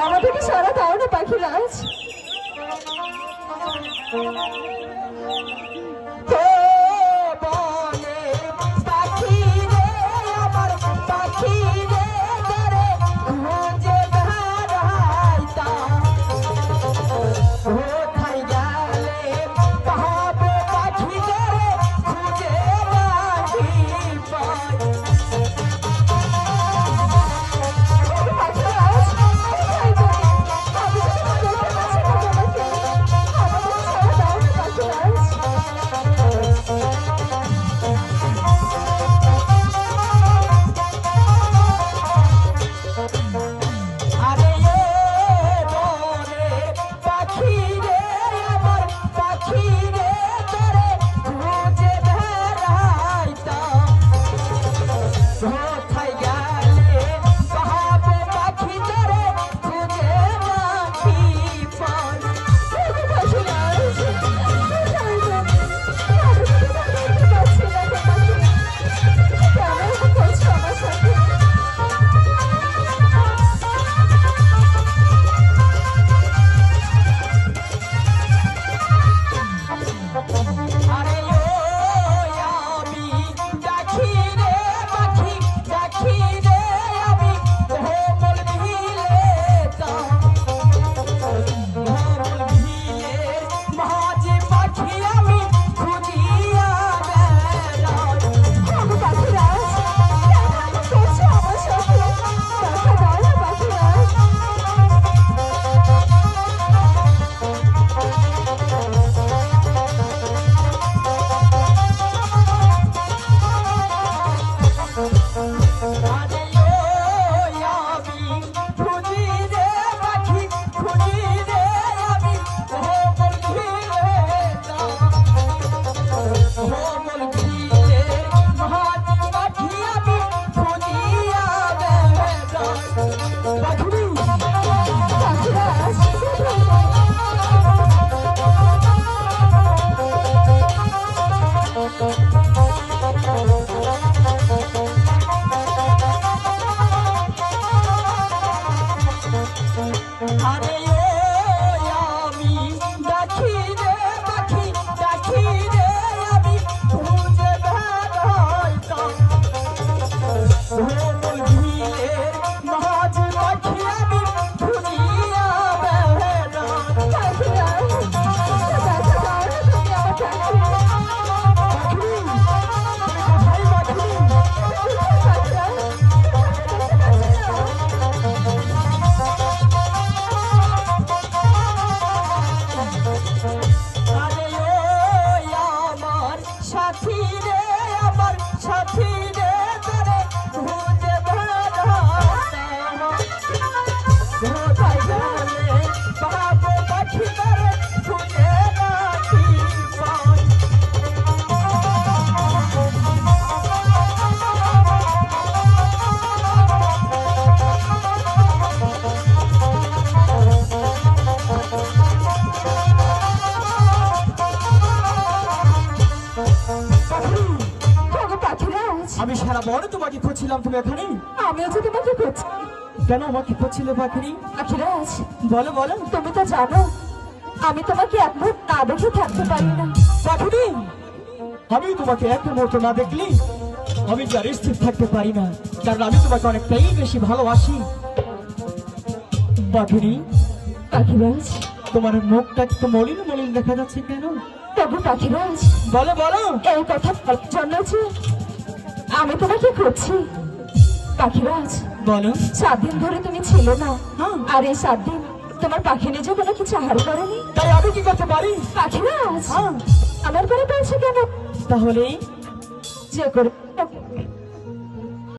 আমাদেরকে সারা দাও না পাখি আরে আমি সারা বড় তোমাকে খুঁজছিলাম তুমি এখানে? আমিও যে তোমাকে খুঁজছি। কেন আমাকে খুঁজছিলে পাখিনি পাখি রাজ বলো বলো। তুমি তো জানো আমি তোমাকে এক মুহূর্ত না দেখে থাকতে পারি না। পাখিনি আমি তোমাকে এক মুহূর্ত না দেখলি আমি যে আর স্থির থাকতে পারি না? কারণ আমি তোমাকে অনেকটাই বেশি ভালোবাসি। পাখিনি পাখি রাজ তোমার মুখটা একটু মলিন মলিন দেখা যাচ্ছে কেন? তবু পাখি রাজ বলো বলো। এই কথা জন্য আমি তোমাকে খুঁজছি। পাখিরাজ বলো। সাত দিন ধরে তুমি ছিল না। হ্যাঁ। আর এই সাত দিন তোমার পাখি নিজে কোনো কিছু আহার করেনি। তাই আমি কি করতে পারি? পাখিরাজ হ্যাঁ। আমার পরে পেয়েছে কেন? তাহলে? যে করে